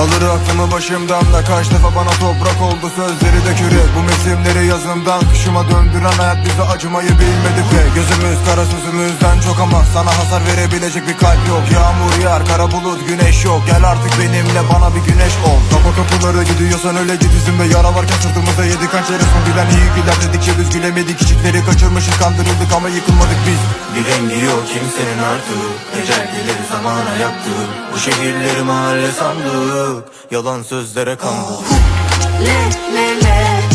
Alır aklımı başımdan da kaç defa bana toprak oldu sözleri de küre. Bu mevsimleri yazımdan kışıma döndüren hayat bize acımayı bilmedi pek. Gözümüz kara sözümüzden çok ama sana hasar verebilecek bir kalp yok. Yağmur yağar kara bulut güneş yok. Gel artık benimle bana bir güneş ol. Kapa kapıları gidiyorsan öyle git. Üzümde Yara varken sırtımızda yedik hançeri son bilen iyi güler dedikçe biz gülemedik Küçükleri kaçırmışız kandırıldık ama yıkılmadık biz. Bir rengi yok kimsenin artık Ecel gelir zamana yaktı. Bu şehirleri mahalle sandık. Yalan sözlere kandık Le le le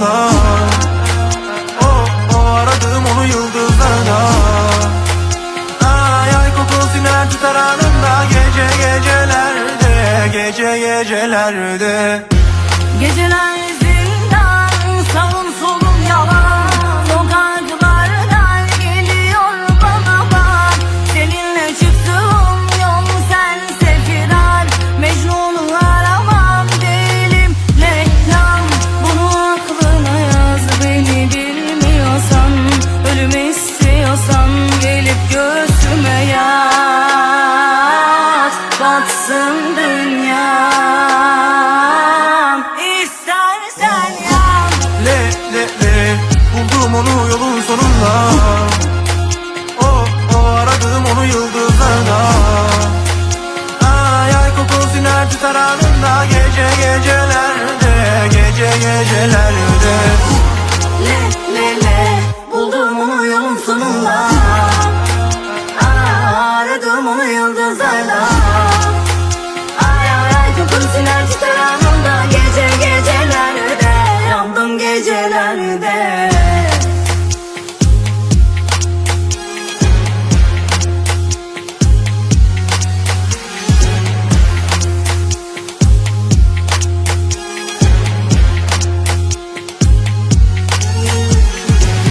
sonunda Oh oh aradım onu yıldızlarda Ay ay kokun siner tutar anında. Gece gecelerde Gece gecelerde Geceler anlatsın dünya İstersen yan Le le le buldum onu yolun sonunda. O oh, o oh, aradım onu yıldızlarda Ay ay kokun siner tutar Gece gecelerde gece gecelerde. Le le le buldum onu yolun sonunda. Aradım onu yıldızlarla